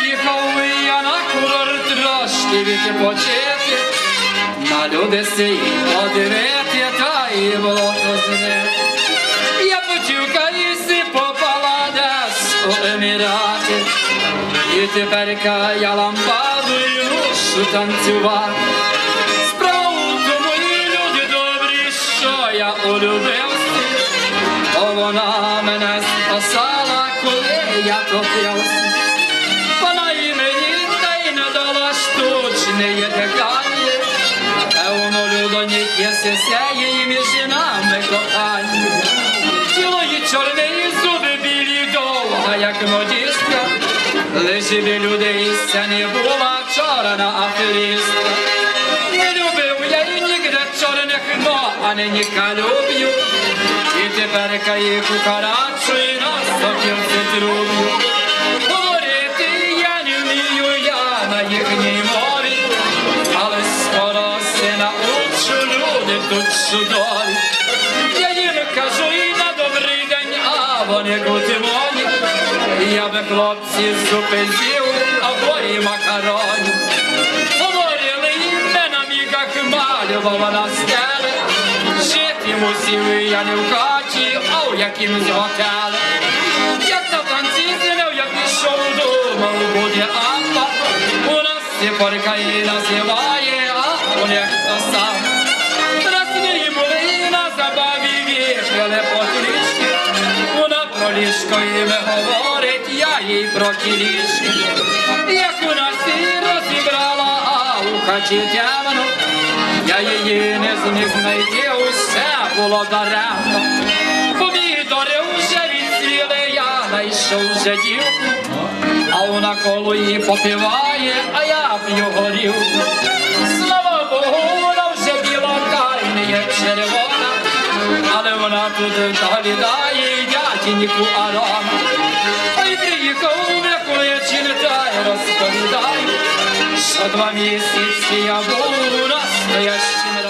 Поїхав я на курорт трошки відпочити, на люди сії подивити, та й було розне. Я почув каїси попала десь у Емірати, і тепер я ламбадою мушу танцювати. Справу в тому, і люди добрі, що я улюбився, бо вона мене спасала, коли я топився. Людоні кисися її між нами кохання. Тіло її і зуби білі довга, як модістка, лише би людей ся не була чорна аферистка. Не любив я і нігде чорних, но, а нині люблю. І тепер кає кукарачу і на научу тут чудові. Я їм кажу і на добрий день, а вони гутимоні. Я би хлопці зупи з'їв, або і макароні. Говорили їм не на мігах малювала на стелі. Жити мусів я не в хаті, а у якимсь готелі. Як на танці зняв, я пішов, думав, буде амба. У нас сіпорка і називає, а у них то сам. Вона ліжко і говорить, я їй про кілішки. Як у нас і розібрала, а у хаті темно. Я її не зміг знайти, усе було даремно. Помідори вже відсвіли, я знайшов вже дівку, а вона коло її попиває, а я п'ю горілку. Слава Богу, вона вже біла, та й не є червона, але вона тут доглядає дядіньку Арона. Ой, приїхав Миколачин, та й розповідаю, що два місяці я був настоящим